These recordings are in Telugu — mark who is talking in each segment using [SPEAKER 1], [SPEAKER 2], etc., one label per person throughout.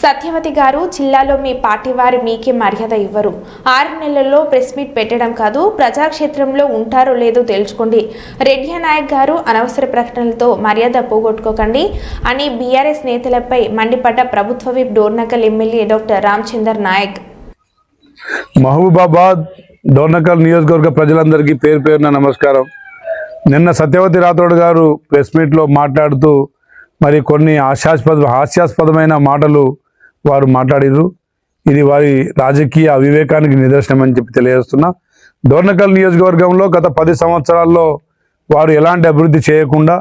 [SPEAKER 1] సత్యవతి గారు జిల్లాలో మీ పార్టీ వారు మీకే మర్యాద ఇవ్వరు. ఆరు నెలల్లో ప్రెస్ మీట్ పెట్టడం కాదు ప్రజాక్షేత్రంలో ఉంటారో లేదో తెలుసుకోండి. రెడ్డి నాయక్ గారు అనవసర ప్రకటనలతో మర్యాద పోగొట్టుకోకండి. అని బీఆర్ఎస్ నేతలపై మండిపడ్డ ప్రభుత్వ whip Dornakal MLA doctor Ramachandar Nayak.
[SPEAKER 2] Mahabubabad Dornakal నియోజకవర్గ ప్రజలందరికీ పేరు పేరున నమస్కారం. నిన్న సత్యవతి రాథోడ్ గారు ప్రెస్ మీట్లో మాట్లాడుతూ మరి కొన్ని హాస్యాస్పద హాస్యాస్పదమైన మాటలు వారు మాట్లాడిర్రు. ఇది వారి రాజకీయ అవివేకానికి నిదర్శనం అని చెప్పి తెలియజేస్తున్నా. డోర్నకల్ నియోజకవర్గంలో గత పది సంవత్సరాల్లో వారు ఎలాంటి అభివృద్ధి చేయకుండా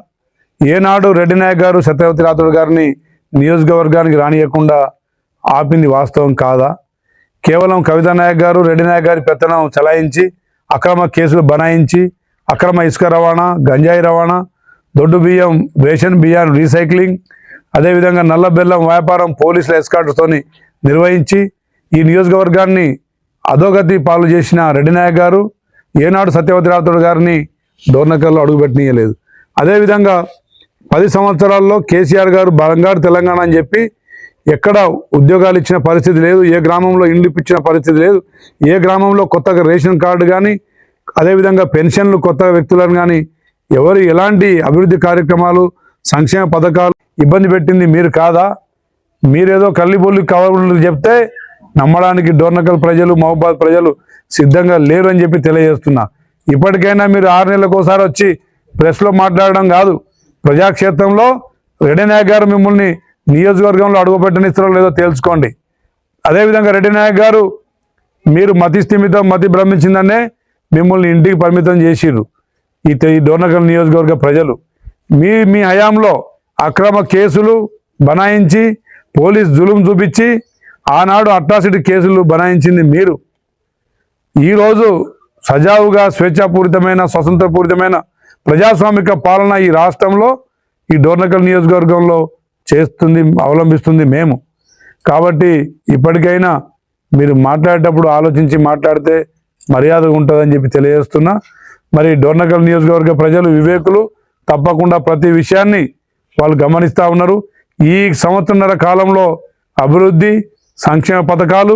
[SPEAKER 2] ఏనాడు రెడ్డి నాయక్ గారు సత్యవతి రాథోడ్ గారిని నియోజకవర్గానికి రానియకుండా ఆపింది వాస్తవం కాదా? కేవలం కవితా నాయక్ గారు రెడ్డి నాయక్ గారి పెత్తనం చలాయించి అక్రమ కేసులు బనాయించి అక్రమ ఇసుక రవాణా గంజాయి రవాణా దొడ్డు బియ్యం రేషన్ బియ్యం రీసైక్లింగ్ అదేవిధంగా నల్ల బెల్లం వ్యాపారం పోలీసుల ఎస్కాట్తోని నిర్వహించి ఈ నియోజకవర్గాన్ని అధోగతి పాలు చేసిన రెడ్డినాయక్ గారు ఏనాడు సత్యవతి రాథోడ్ గారిని డోర్నకల్లో అడుగుపెట్టనీయలేదు. అదేవిధంగా పది సంవత్సరాల్లో కేసీఆర్ గారు బంగారు తెలంగాణ అని చెప్పి ఎక్కడ ఉద్యోగాలు ఇచ్చిన పరిస్థితి లేదు ఏ గ్రామంలో ఇండ్లు ఇప్పించిన పరిస్థితి లేదు ఏ గ్రామంలో కొత్తగా రేషన్ కార్డు కానీ అదేవిధంగా పెన్షన్లు కొత్త వ్యక్తులను కానీ ఎవరు ఎలాంటి అభివృద్ధి కార్యక్రమాలు సంక్షేమ పథకాలు ఇబ్బంది పెట్టింది మీరు కాదా? మీరేదో కల్లిబొల్లి కవర్లు చెప్తే నమ్మడానికి డోర్నకల్ ప్రజలు మహబాద్ ప్రజలు సిద్ధంగా లేరు అని చెప్పి తెలియజేస్తున్నా. ఇప్పటికైనా మీరు ఆరు నెలలకు ఒకసారి వచ్చి ప్రెస్లో మాట్లాడడం కాదు. ప్రజాక్షేత్రంలో రెడ్డి నాయక్ గారు మిమ్మల్ని నియోజకవర్గంలో అడుగుపెట్టనిస్తారో లేదో తేల్చుకోండి అదేవిధంగా రెడ్డి నాయక్ గారు మీరు మతి స్థిమితం మతి భ్రమించిందనే మిమ్మల్ని ఇంటికి పరిమితం చేసిర్రు. ఈ ఈ డోర్నకల్ నియోజకవర్గ ప్రజలు. మీ మీ హయాంలో అక్రమ కేసులు బనాయించి పోలీస్ జులుం చూపించి ఆనాడు అట్రాసిటీ కేసులు బనాయించింది మీరు. ఈరోజు సజావుగా స్వేచ్ఛాపూరితమైన స్వతంత్రపూరితమైన ప్రజాస్వామిక పాలన ఈ రాష్ట్రంలో ఈ డోర్నకల్ నియోజకవర్గంలో చేస్తుంది అవలంబిస్తుంది మేము. కాబట్టి ఇప్పటికైనా మీరు మాట్లాడేటప్పుడు ఆలోచించి మాట్లాడితే మర్యాద ఉంటుందని చెప్పి తెలియజేస్తున్నా. మరి డోర్నకల్ నియోజకవర్గ ప్రజలు వివేకులు తప్పకుండా ప్రతి విషయాన్ని వాళ్ళు గమనిస్తూ ఉన్నారు. ఈ సంవత్సరన్నర కాలంలో అభివృద్ధి సంక్షేమ పథకాలు